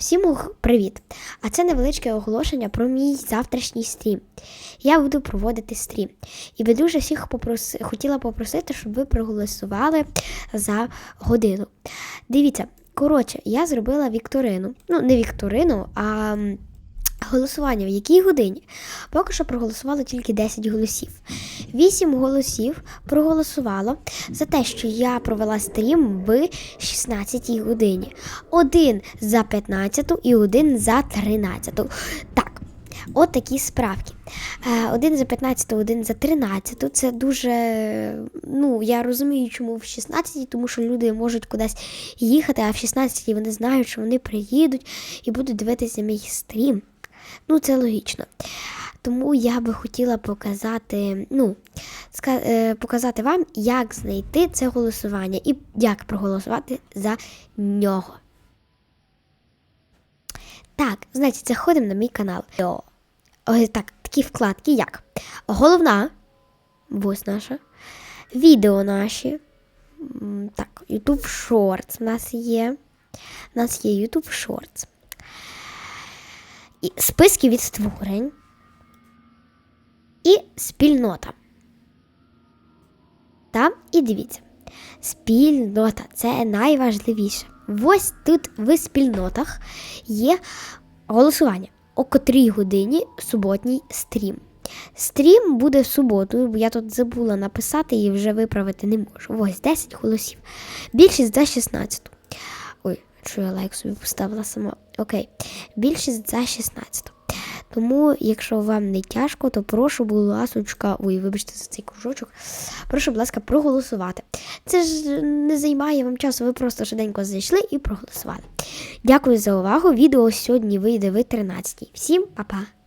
Всім привіт! А це невеличке оголошення про мій завтрашній стрім. Я буду проводити стрім. І би дуже всіх попроси... хотіла попросити, щоб ви проголосували за годину. Дивіться, коротше, я зробила вікторину. Ну, не вікторину, а голосування в якій годині. Поки що проголосувало тільки 10 голосів. 8 голосів проголосувало за те, що я провела стрім в 16 годині. Один за 15 і один за 13. Так. От такі справки. Е, Один за 15, один за 13. Це дуже. Ну, я розумію, чому в 16, тому що люди можуть кудись їхати, а в 16 вони знають, що вони приїдуть і будуть дивитися мій стрім. Ну, це логічно. Тому я би хотіла показати, ну, е, показати вам, як знайти це голосування і як проголосувати за нього. Так, значить, заходимо на мій канал. Ось так, такі вкладки, як головна, ось наша, відео наші. Так, YouTube Shorts у нас є. У нас є YouTube Shorts. І списки від створень. І спільнота. Там і дивіться. Спільнота це найважливіше. Ось тут в спільнотах є голосування. О котрій годині суботній стрім. Стрім буде в суботу, бо я тут забула написати і вже виправити не можу. Ось 10 голосів. Більшість за 16. Що я лайк собі поставила сама. Окей. Більшість за 16. Тому, якщо вам не тяжко, то прошу, будь ласочка, ой, вибачте за цей кружочок. Прошу, будь ласка, проголосувати. Це ж не займає вам часу, ви просто швиденько зайшли і проголосували. Дякую за увагу. Відео сьогодні вийде ви 13. Всім па-па!